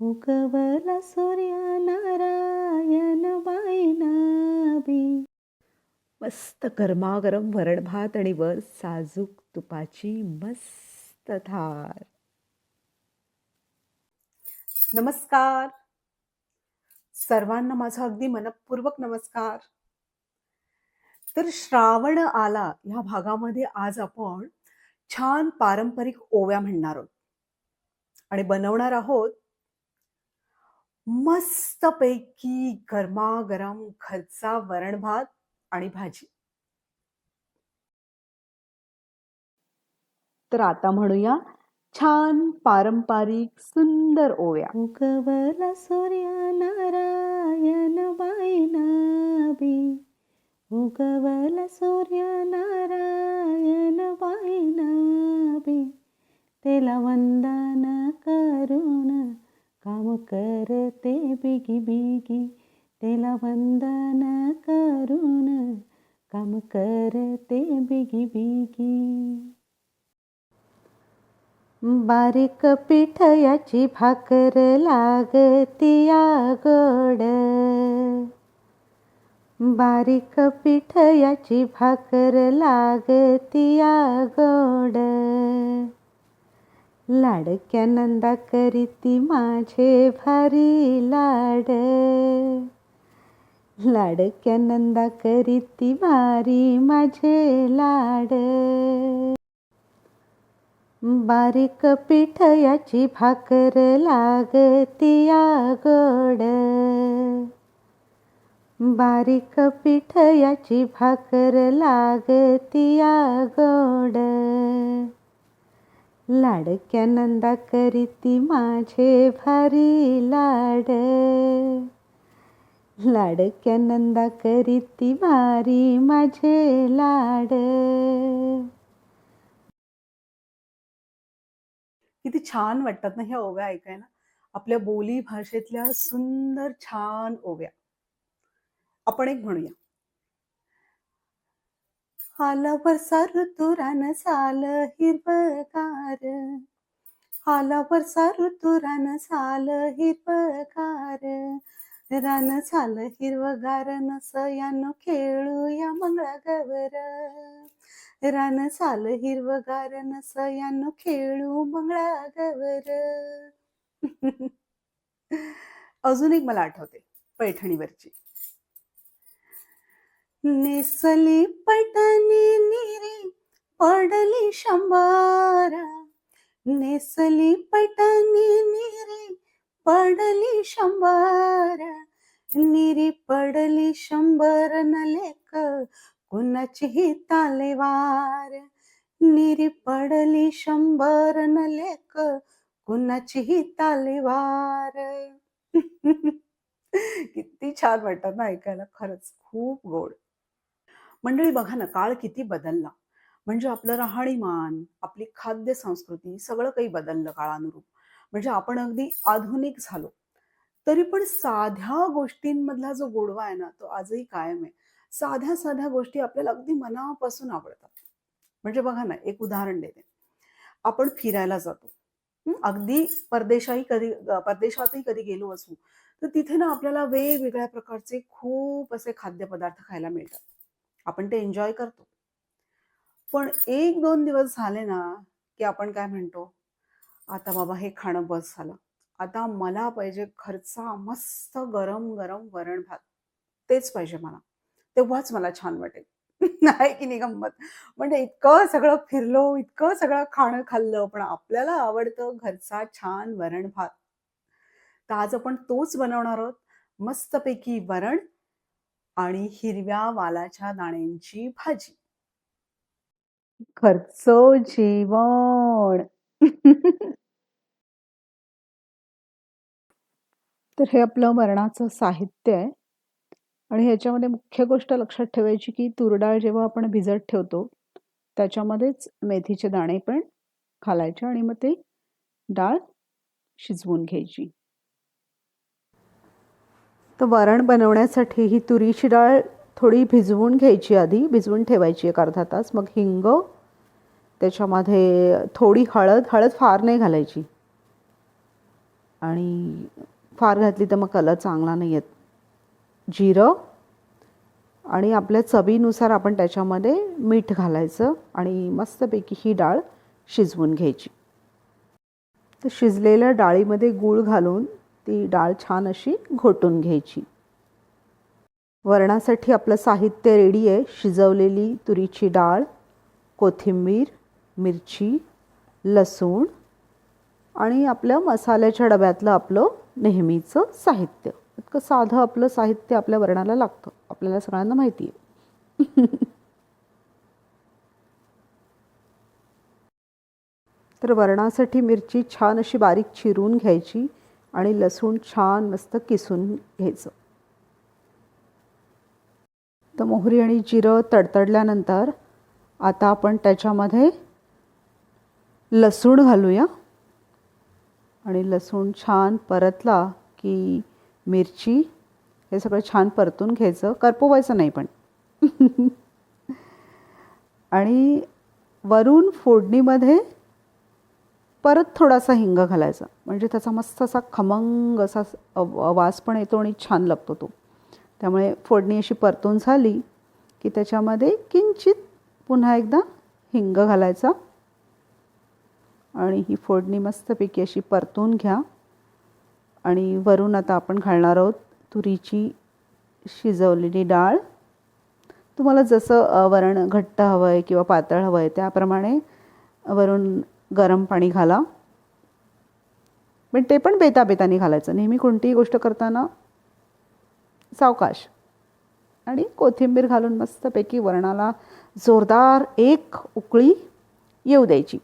उगवला सूर्य नारायण बाईनाबी मस्त गरमागरम वरण भात आणि वर साजूक तुपाची मस्त थार. नमस्कार. सर्वांना माझा अगदी मनपूर्वक नमस्कार. तर श्रावण आला ह्या भागामध्ये आज आपण छान पारंपरिक ओव्या म्हणणार आहोत. आणि बनवणार आहोत मस्तपैकी गरमागरम घरचा वरण भात आणि भाजी. तर आता म्हणूया छान पारंपरिक सुंदर ओव्या. उगवला सूर्य नारायण वायनाबी उगवला सूर्य नारायण वायनाबी तेला वंदन करून काम करते बिगी बिगी तेला वंदन करून काम करते बिगी बिगी. बारीक पीठ याची भाकर लागतिया गोड बारीक पीठ याची भाकर लागतिया गोड लाडक्या नंदा करीती माझे भारी लाड. लाडक्या नंदा करीती भारी माझे लाड. बारीक पीठ याची भाकर लागतिया गोड बारीक पीठ याची भाकर लागतिया गोड लाडक्या नंदा करीती माझे भारी लाड. लाडक्या नंदा करीती भारी माझे लाड. किती छान वाटतात ना ह्या ओव्या ऐकायला. आपल्या बोली भाषेतल्या सुंदर छान ओव्या. आपण एक म्हणूया. आलावर सार तुरान साल हिरवगार. आलावर सार तुरान साल हिरवगार. रान साल हिरवगार नसयानो खेळूया मंगळागवर रान साल हिरवगार नसयानो खेळू मंगळागवर अजून एक मला आठवते पैठणीवरची. नेसली पैठणी निरी पडली शंभारा. नेसली पैठणी निरी पडली शंभारा. निरी पडली शंभर न लेक कुणाचीही तालेवार. निरी पडली शंभर न लेक कुणाचीही तालेवार. किती छान वाटतात ना ऐकायला खरंच खूप गोड. मंडळी बघा ना काळ किती बदलला. म्हणजे आपलं राहणीमान आपली खाद्य संस्कृती सगळं काही बदललं काळानुरूप. म्हणजे आपण अगदी आधुनिक झालो. तरी पण साध्या गोष्टींमधला जो गोडवा आहे ना तो आजही कायम आहे. साध्या साध्या गोष्टी आपल्याला अगदी मनापासून आवडतात. म्हणजे बघा ना एक उदाहरण देते. आपण फिरायला जातो. अगदी परदेशाही कधी परदेशातही कधी गेलो असू तर तिथे ना आपल्याला वेगवेगळ्या प्रकारचे खूप असे खाद्यपदार्थ खायला मिळतात. आपण ते एन्जॉय करतो. पण एक दोन दिवस झाले ना की आपण काय म्हणतो आता बाबा हे खाणं बस झालं. आता मला पाहिजे घरचा मस्त गरम गरम वरण भात. तेच पाहिजे मला. तेव्हाच मला छान वाटेल. नाही की नाही गंमत. म्हणजे इतकं सगळं फिरलो इतकं सगळं खाणं खाल्लं पण आपल्याला आवडतं घरचा छान वरण भात. तर आज आपण तोच बनवणार आहोत. मस्तपैकी वरण आणि हिरव्या वालाच्या दाण्यांची भाजी. खर्च जेवण तर हे आपलं मरणाचं साहित्य आहे. आणि ह्याच्यामध्ये मुख्य गोष्ट लक्षात ठेवायची की तुरडाळ जेव्हा आपण भिजत ठेवतो त्याच्यामध्येच मेथीचे दाणे पण घालायचे आणि मग ते डाळ शिजवून घ्यायची. तर वरण बनवण्यासाठी ही तुरीची डाळ थोडी भिजवून घ्यायची आधी भिजवून ठेवायची एक अर्धा तास. मग हिंग त्याच्यामध्ये थोडी हळद हळद फार नाही घालायची. आणि फार घातली तर मग कलर चांगला नाही येत. जिरं आणि आपल्या चवीनुसार आपण त्याच्यामध्ये मीठ घालायचं आणि मस्तपैकी ही डाळ शिजवून घ्यायची. तर शिजलेल्या डाळीमध्ये गूळ घालून ती डाळ छान अशी घोटून घ्यायची. वरणासाठी आपलं साहित्य रेडी आहे. शिजवलेली तुरीची डाळ कोथिंबीर मिरची लसूण आणि आपल्या मसाल्याच्या डब्यातलं आपलं नेहमीचं साहित्य. इतकं साधं आपलं साहित्य आपल्या वरणाला लागतं. आपल्याला सगळ्यांना माहिती आहे. तर वरणासाठी मिरची छान अशी बारीक चिरून घ्यायची. आणि लसूण छान मस्त किसून घ्यायचं. तर मोहरी आणि जिरं तडतडल्यानंतर आता आपण त्याच्यामध्ये लसूण घालूया. आणि लसूण छान परतला की मिरची हे सगळं छान परतून घ्यायचं. करपवायचं नाही पण. आणि वरून फोडणीमध्ये परत थोडासा हिंग घालायचा. म्हणजे त्याचा मस्त असा खमंग असा वास पण येतो आणि छान लागतो तो. त्यामुळे फोडणी अशी परतून झाली की त्याच्यामध्ये किंचित पुन्हा एकदा हिंग घालायचा. आणि ही फोडणी मस्तपैकी अशी परतून घ्या. आणि वरून आता आपण घालणार आहोत तुरीची शिजवलेली डाळ. तुम्हाला जसं वरण घट्ट हवं आहे किंवा पातळ हवं आहे त्याप्रमाणे वरून गरम पाणी घाला. पण ते पण बेताबेतांनी घालायचं. नेहमी कोणतीही गोष्ट करताना सावकाश. आणि कोथिंबीर घालून मस्तपैकी वरणाला जोरदार एक उकळी येऊ द्यायची.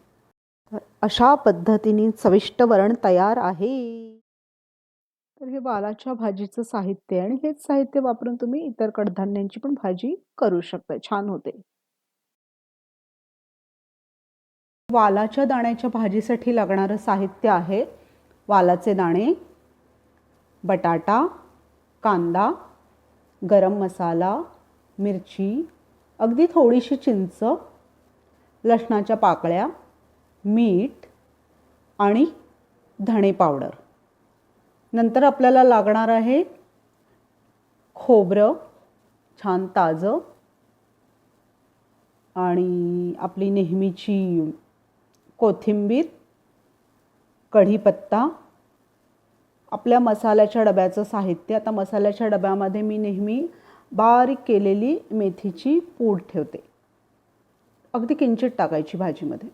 तर अशा पद्धतीने चविष्ट वरण तयार आहे. तर हे वालाच्या भाजीचं साहित्य आणि हेच साहित्य वापरून तुम्ही इतर कडधान्यांची पण भाजी करू शकता छान होते. वालाच्या दाण्याच्या भाजीसाठी लागणारं साहित्य आहे. वालाचे दाणे बटाटा कांदा गरम मसाला मिरची अगदी थोडीशी चिंच लसणाच्या पाकळ्या मीठ आणि धणे पावडर. नंतर आपल्याला लागणार आहे खोबरं छान ताजं आणि आपली नेहमीची कोथिंबीर कढीपत्ता आपल्या मसाल्याच्या डब्याचं साहित्य. आता मसाल्याच्या डब्यामध्ये मी नेहमी बारीक केलेली मेथीची पूड ठेवते. अगदी किंचित टाकायची भाजीमध्ये.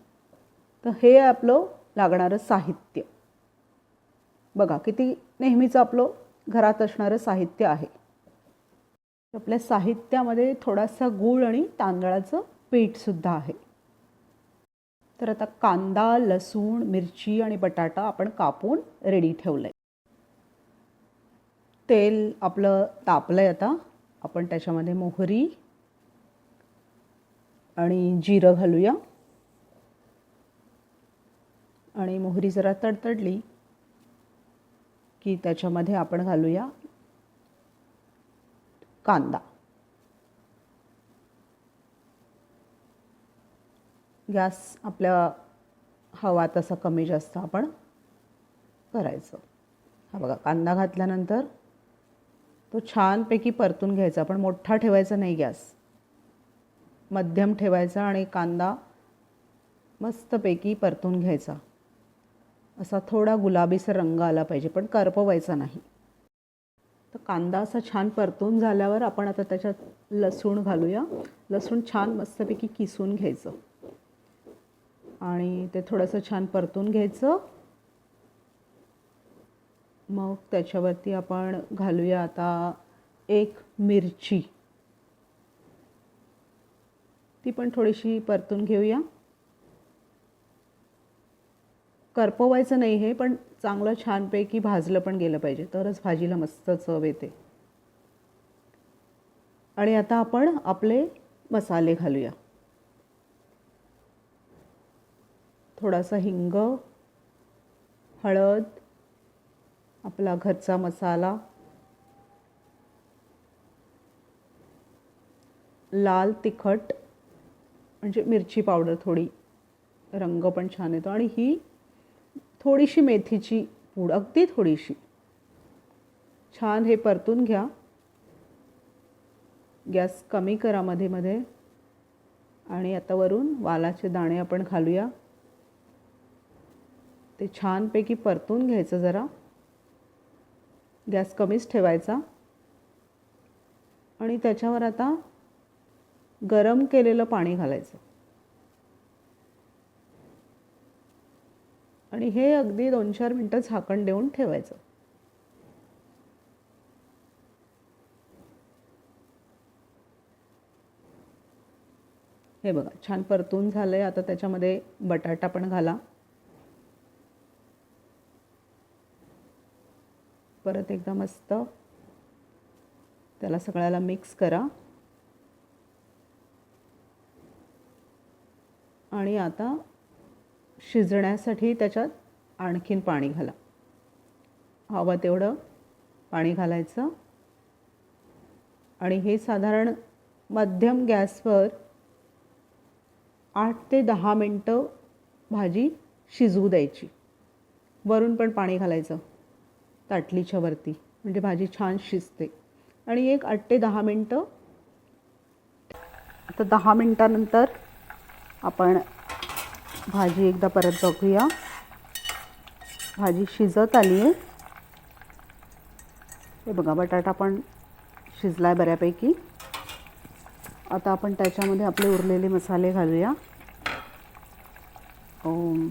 तर हे आपलं लागणारं साहित्य. बघा किती नेहमीचं आपलं घरात असणारं साहित्य आहे. आपल्या साहित्यामध्ये थोडासा गूळ आणि तांदळाचं पीठसुद्धा आहे. तर आता कांदा लसूण मिरची आणि बटाटा आपण कापून रेडी ठेवलं आहे तेल आपलं तापलं आहे आता. आपण त्याच्यामध्ये मोहरी आणि जिरं घालूया. आणि मोहरी जरा तडतडली की त्याच्यामध्ये आपण घालूया कांदा. गॅस आपल्या हवा तसा कमी जास्त आपण करायचं. हा बघा कांदा घातल्यानंतर तो छानपैकी परतून घ्यायचा. पण मोठा ठेवायचा नाही गॅस. मध्यम ठेवायचा आणि कांदा मस्तपैकी परतून घ्यायचा. असा थोडा गुलाबीचा रंग आला पाहिजे पण करपवायचा नाही. तर कांदा असा छान परतून झाल्यावर आपण आता त्याच्यात लसूण घालूया. लसूण छान मस्तपैकी किसून घ्यायचं. आणि ते थोडंसं छान परतून घ्यायचं. मग त्याच्यावरती आपण घालूया आता एक मिरची. ती पण थोडीशी परतून घेऊया. करपवायचं नाही हे पण चांगलं छानपैकी भाजलं पण गेलं पाहिजे. तरच भाजीला मस्त चव येते. आणि आता आपण आपले मसाले घालूया. थोडासा हिंग हळद आपला घरचा मसाला लाल तिखट म्हणजे मिरची पावडर थोडी रंग पण छान येतो. आणि ही थोडीशी मेथीची पूड अगदी थोडीशी. छान हे परतून घ्या. गॅस कमी करा मध्ये मध्ये आणि आता वरून वालाचे दाणे आपण घालूया. ते छानपैकी परतून घ्यायचं जरा. गॅस कमीच ठेवायचा. आणि त्याच्यावर आता गरम केलेलं पाणी घालायचं. आणि हे अगदी दोन चार मिनटं झाकण देऊन ठेवायचं. हे बघा छान परतून झालंय. आता त्याच्यामध्ये बटाटा पण घाला. परत एकदा मस्त त्याला सगळ्याला मिक्स करा. आणि आता शिजण्यासाठी त्याच्यात आणखीन पाणी घाला. हवं तेवढं पाणी घालायचं. आणि हे साधारण मध्यम गॅसवर आठ ते दहा मिनटं भाजी शिजवू द्यायची. वरून पण पाणी घालायचं. ताटलीच्या वरती. म्हणजे भाजी छान शिजते. आणि एक आठ ते दहा मिनटं. आता दहा मिनटानंतर आपण भाजी एकदा परत बघूया. भाजी शिजत आली आहे. हे बघा बटाटा पण शिजला आहे बऱ्यापैकी. आता आपण त्याच्यामध्ये आपले उरलेले मसाले घालूया. पहिल्यांदा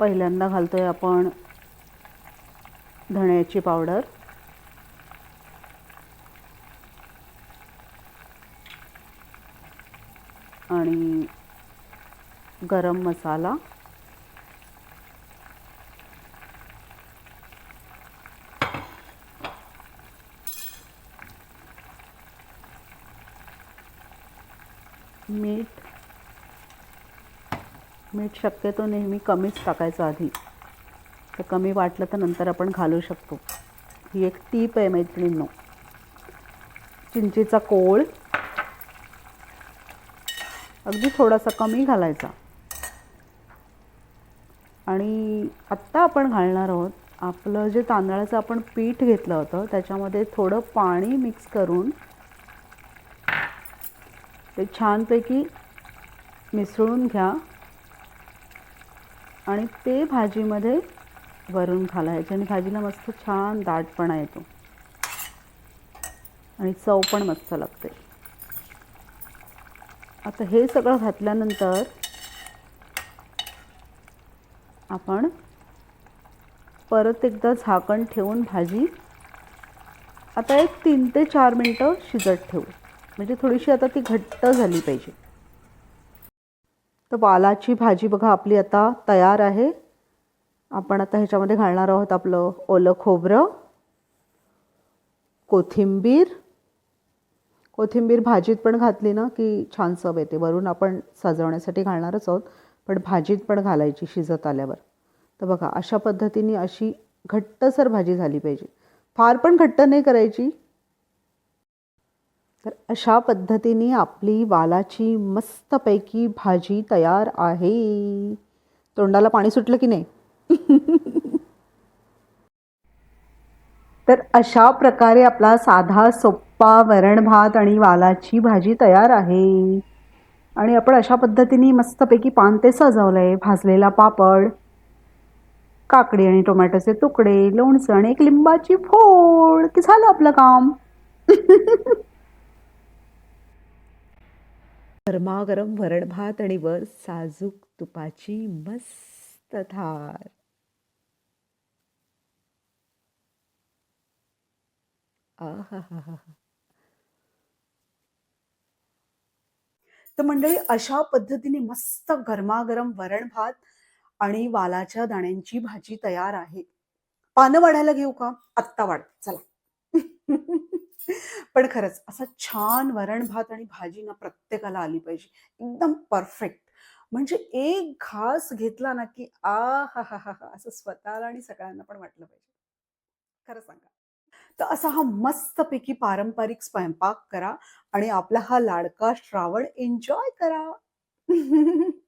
पहिल्यांदा घालतोय आपण धण्याची पावडर. आणि गरम मसाला. मीठ. मीठ शक्यतो नेहमी कमीच टाकायचं आधी. तर कमी वाटलं तर नंतर आपण घालू शकतो. ही एक टीप आहे मैत्रिणींनो. चिंचेचा कोळ अगदी थोडासा कमी घालायचा. आणि आत्ता आपण घालणार आहोत. आपलं जे तांदळाचं आपण पीठ घेतलं होतं त्याच्यामध्ये थोडं पाणी मिक्स करून ते छानपैकी मिसळून घ्या. आणि ते भाजीमध्ये वरून घालायचे आणि भाजीला मस्त छान दाटपणा येतो. आणि चव पण मस्त लागते. आता हे सगळं घातल्यानंतर आपण परत एकदा झाकण ठेवून भाजी आता एक तीन ते चार मिनटं शिजत ठेवू. म्हणजे थोडीशी आता ती घट्ट झाली पाहिजे. तर वालाची भाजी बघा आपली आता तयार आहे. आपण आता ह्याच्यामध्ये घालणार आहोत आपलं ओलं खोबरं कोथिंबीर. कोथिंबीर भाजीत पण घातली ना की छान चव येते. वरून आपण सजवण्यासाठी घालणारच आहोत पण भाजीत पण घालायची शिजत आल्यावर. तर बघा अशा पद्धतीने अशी घट्टसर भाजी झाली पाहिजे. फार पण घट्ट नाही करायची. तर अशा पद्धतीने आपली वालाची मस्तपैकी भाजी तयार आहे. तोंडाला पाणी सुटलं की नाही? तर अशा प्रकारे आपला साधा सोप्पा वरण भात आणि वालाची भाजी तयार आहे. आणि आपण अशा पद्धतीने मस्तपैकी पान ते सजवलं आहे भाजलेला पापड काकडी आणि टोमॅटोचे तुकडे लोणचं आणि एक लिंबाची फोड. की झालं आपलं काम? गरमागरम वरण भात आणि वर साजूक तुपाची मस्त थार. तर मंडळी अशा पद्धतीने मस्त गरमागरम वरण भात आणि वालाच्या दाण्यांची भाजी तयार आहे. पानं वाढायला घेऊ का? आत्ता वाढ चला. पण खरंच असा छान वरण भात आणि भाजी ना प्रत्येकाला आली पाहिजे. एकदम परफेक्ट. म्हणजे एक घास घेतला ना की आ हा हा हा हा असं स्वतःला आणि सगळ्यांना पण वाटलं पाहिजे. खरं सांगा. तर असा हा मस्तपैकी पारंपरिक स्वयंपाक करा आणि आपला हा लाडका श्रावण एन्जॉय करा.